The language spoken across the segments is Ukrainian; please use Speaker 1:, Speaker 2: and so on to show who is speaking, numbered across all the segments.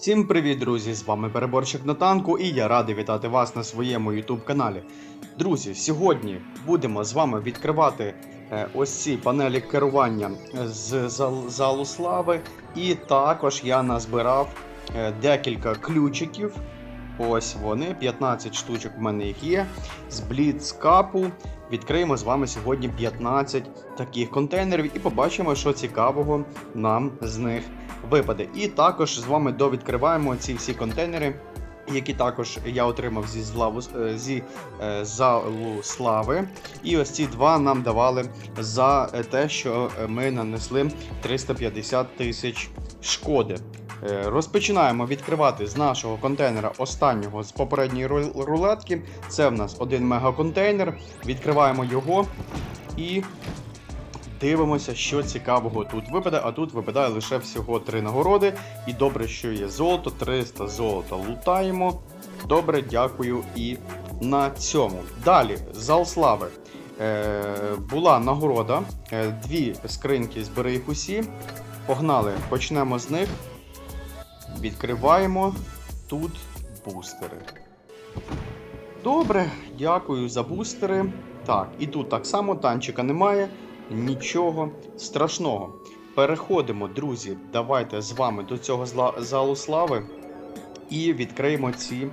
Speaker 1: Всім привіт, друзі! З вами Переборщик на танку, і я радий вітати вас на своєму YouTube каналі. Друзі, сьогодні будемо з вами відкривати е, ось ці панелі керування з зал- залу слави. І також я назбирав е, декілька ключиків. Ось вони, 15 штучок у мене їх є. З бліцкапу відкриємо з вами сьогодні 15 таких контейнерів і побачимо, що цікавого нам з них випаде. І також з вами довідкриваємо ці всі контейнери, які також я отримав зі, злаву, е, зі е, залу слави. І ось ці два нам давали за е, те, що е, ми нанесли 350 тисяч шкоди. Е, Розпочинаємо відкривати з нашого контейнера останнього з попередньої рулетки. Це в нас один мегаконтейнер. Відкриваємо його і дивимося, що цікавого тут випаде. А тут випадає лише всього три нагороди. І добре, що є золото, 300 золота лутаємо. Добре, дякую і на цьому. Далі, зал слави. Е, була нагорода. Е, дві скриньки збери їх усі. Погнали, почнемо з них. Відкриваємо тут бустери. Добре, дякую за бустери. Так, і тут так само танчика немає, нічого страшного. Переходимо, друзі. Давайте з вами до цього залу слави і відкриємо ці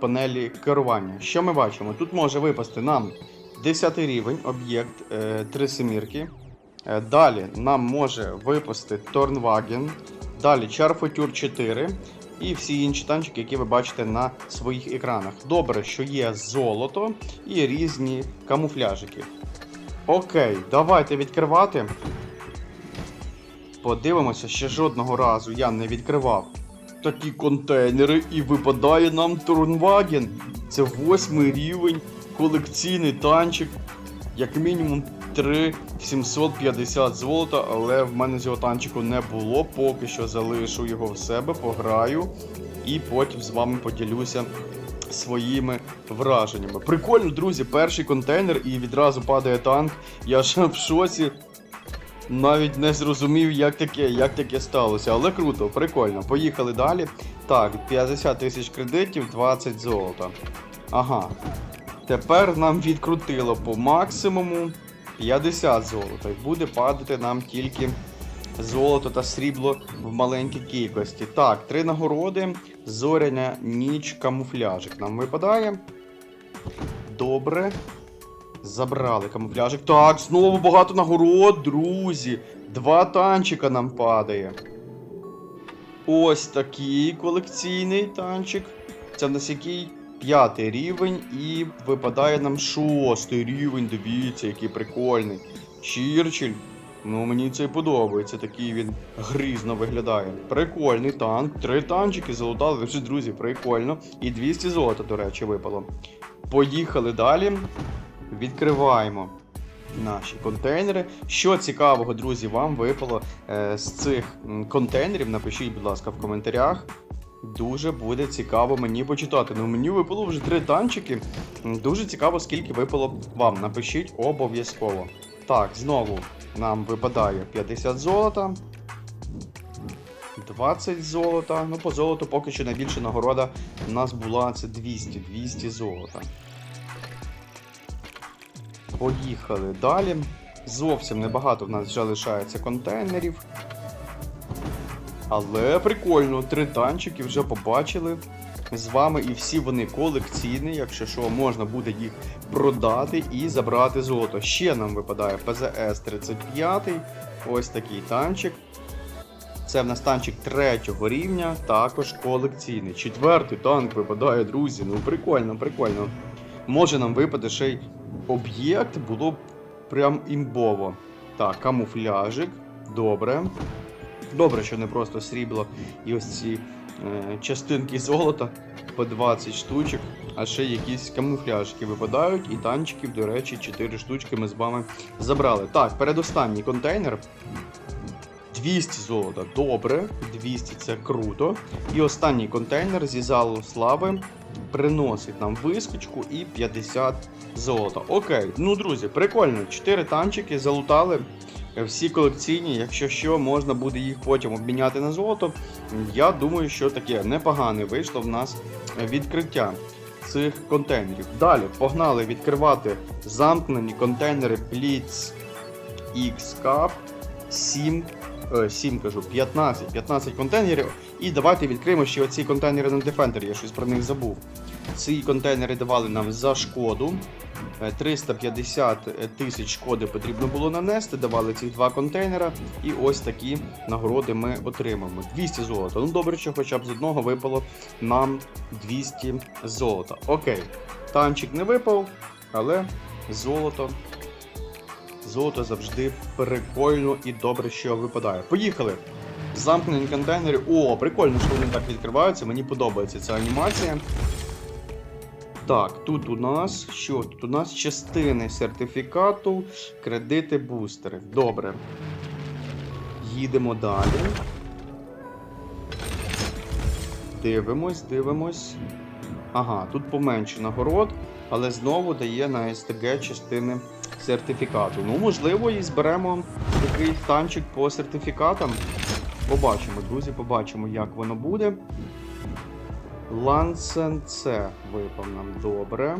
Speaker 1: панелі керування. Що ми бачимо? Тут може випасти нам 10 рівень, об'єкт 3 семірки. Е, Далі нам може випасти Торнваген, далі Чарфотюр 4 і всі інші танчики, які ви бачите на своїх екранах. Добре, що є золото і різні камуфляжики. Окей, давайте відкривати. Подивимося, ще жодного разу я не відкривав такі контейнери і випадає нам Торнваген. Це восьмий рівень, колекційний танчик. Як мінімум 3 750 золота, але в мене цього танчику не було. Поки що залишу його в себе, пограю і потім з вами поділюся своїми враженнями. Прикольно, друзі, перший контейнер і відразу падає танк. Я ж в шоці. Навіть не зрозумів, як таке, як таке сталося. Але круто, прикольно. Поїхали далі. Так, 50 тисяч кредитів, 20 золота. Ага. Тепер нам відкрутило по максимуму 50 золота. І буде падати нам тільки золото та срібло в маленькій кількості. Так, три нагороди. Зоряня ніч камуфляжик нам випадає. Добре. Забрали камуфляжик. Так, знову багато нагород, друзі. Два танчика нам падає. Ось такий колекційний танчик. Це нас який п'ятий рівень і випадає нам шостий рівень. Дивіться, який прикольний. Чірчіль. Ну, мені це подобається, такий він грізно виглядає. Прикольний танк. Три танчики залутали. Вже, друзі, прикольно. І 200 золота, до речі, випало. Поїхали далі. Відкриваємо наші контейнери. Що цікавого, друзі, вам випало е, з цих контейнерів? Напишіть, будь ласка, в коментарях. Дуже буде цікаво мені почитати. Ну, мені випало вже три танчики. Дуже цікаво, скільки випало вам. Напишіть обов'язково. Так, знову нам випадає 50 золота. 20 золота. Ну, по золоту поки що найбільша нагорода у нас була це 200, 200 золота. Поїхали далі. Зовсім небагато в нас вже лишається контейнерів. Але прикольно, три танчики вже побачили з вами, і всі вони колекційні, якщо що, можна буде їх продати і забрати золото. Ще нам випадає ПЗС 35, ось такий танчик. Це в нас танчик третього рівня, також колекційний. Четвертий танк випадає, друзі. Ну прикольно, прикольно. Може нам випаде ще й об'єкт, було б прям імбово. Так, камуфляжик. Добре. Добре, що не просто срібло і ось ці е, частинки золота по 20 штучок, а ще якісь камуфляжки випадають, і танчиків, до речі, 4 штучки ми з вами забрали. Так, передостанній контейнер. 200 золота, добре, 200 це круто. І останній контейнер зі залу слави приносить нам вискочку і 50 золота. Окей, ну друзі, прикольно. 4 танчики залутали. Всі колекційні, якщо що, можна буде їх потім обміняти на золото. Я думаю, що таке непогане вийшло в нас відкриття цих контейнерів. Далі погнали відкривати замкнені контейнери Blitz X Cup 7, е, 7 кажу, 15, 15 контейнерів. І давайте відкриємо ще оці контейнери на Defender, я щось про них забув. Ці контейнери давали нам за шкоду. Е, 350 тисяч шкоди потрібно було нанести, давали ці два контейнера, і ось такі нагороди ми отримаємо. 200 золота. Ну добре, що хоча б з одного випало нам 200 золота. Окей, танчик не випав, але золото. Золото завжди прикольно і добре, що випадає. Поїхали! Замкнені контейнери. О, прикольно, що вони так відкриваються. Мені подобається ця анімація. Так, тут у нас що? Тут у нас частини сертифікату, кредити, бустери. Добре. Їдемо далі. Дивимось, дивимось. Ага, тут поменше нагород, але знову дає на СТГ частини сертифікату. Ну, можливо, і зберемо такий танчик по сертифікатам. Побачимо, друзі, побачимо, як воно буде. Лансен С випав нам добре.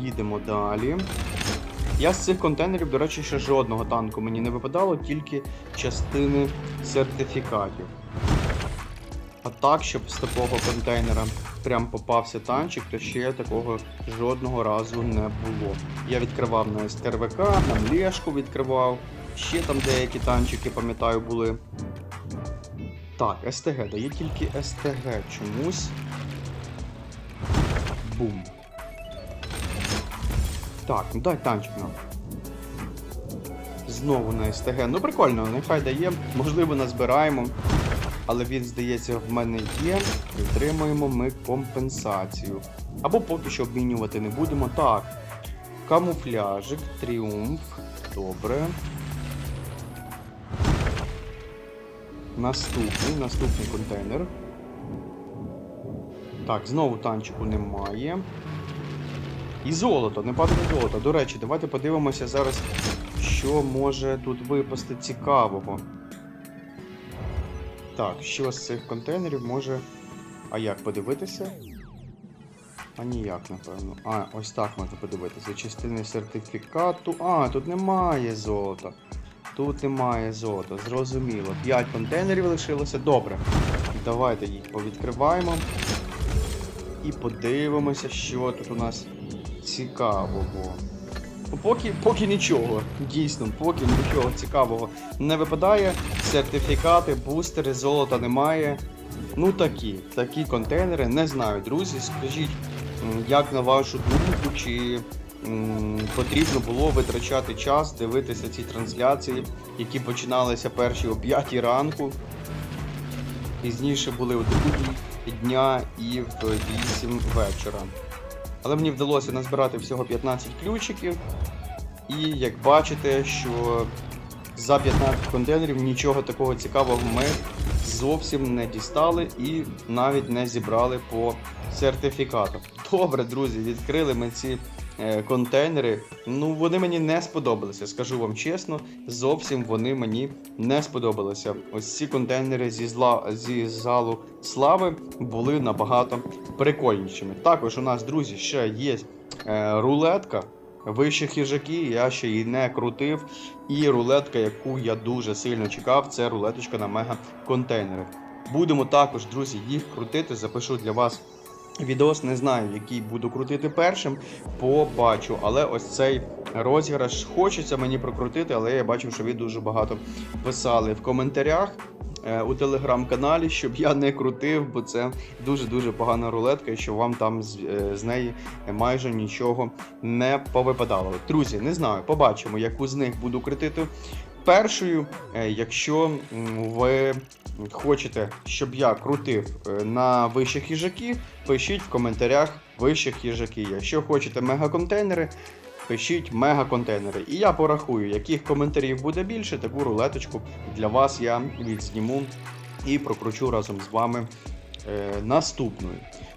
Speaker 1: Їдемо далі. Я з цих контейнерів, до речі, ще жодного танку мені не випадало, тільки частини сертифікатів. А так, щоб з такого контейнера прям попався танчик, то ще такого жодного разу не було. Я відкривав на СТРВК, на Млешку відкривав, ще там деякі танчики, пам'ятаю, були. Так, СТГ, дає тільки СТГ чомусь. Бум. Так, ну дай танчик нам. Знову на СТГ. Ну прикольно, нехай дає. Можливо, назбираємо. Але він, здається, в мене є. І Отримуємо ми компенсацію. Або поки що обмінювати не будемо. Так. Камуфляжик, тріумф. Добре. Наступний, наступний контейнер. Так, знову танчику немає. І золото, не падає золото. До речі, давайте подивимося зараз, що може тут випасти цікавого. Так, що з цих контейнерів може. А як подивитися? А ніяк, напевно. А, ось так можна подивитися. Частини сертифікату. А, тут немає золота. Тут немає золота, зрозуміло. 5 контейнерів лишилося. Добре. Давайте їх повідкриваємо. І подивимося, що тут у нас цікавого. Поки, поки нічого, дійсно, поки нічого цікавого не випадає. Сертифікати, бустери, золота немає. Ну такі, такі контейнери, не знаю, друзі. Скажіть, як на вашу думку, чи потрібно було витрачати час, дивитися ці трансляції, які починалися перші о 5 ранку. Пізніше були о 2 дня і в 8 вечора. Але мені вдалося назбирати всього 15 ключиків. І як бачите, що за 15 контейнерів нічого такого цікавого ми зовсім не дістали і навіть не зібрали по сертифікату. Добре, друзі, відкрили ми ці е, контейнери. Ну, вони мені не сподобалися, скажу вам чесно, зовсім вони мені не сподобалися. Ось ці контейнери зі, зла, зі залу слави були набагато прикольнішими. Також у нас, друзі, ще є е, рулетка. Вищі хижаки, я ще її не крутив. І рулетка, яку я дуже сильно чекав, це рулеточка на мега контейнери. Будемо також, друзі, їх крутити. Запишу для вас відос. Не знаю, який буду крутити першим. Побачу. Але ось цей розіграш хочеться мені прокрутити, але я бачив, що ви дуже багато писали в коментарях. е, У телеграм-каналі, щоб я не крутив, бо це дуже-дуже погана рулетка, і що вам там з, е, з неї майже нічого не повипадало. Друзі, не знаю, побачимо, яку з них буду крутити першою. Е, Якщо ви хочете, щоб я крутив е, на вищих їжаки, пишіть в коментарях вищих їжаки. Якщо хочете мегаконтейнери, пишіть мегаконтейнери. І я порахую, яких коментарів буде більше, таку рулеточку для вас я відзніму і прокручу разом з вами наступною.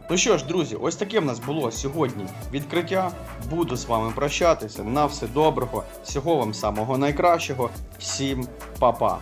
Speaker 1: Ну що ж, друзі, ось таке в нас було сьогодні відкриття. Буду з вами прощатися. На все доброго, всього вам самого найкращого. Всім па-па!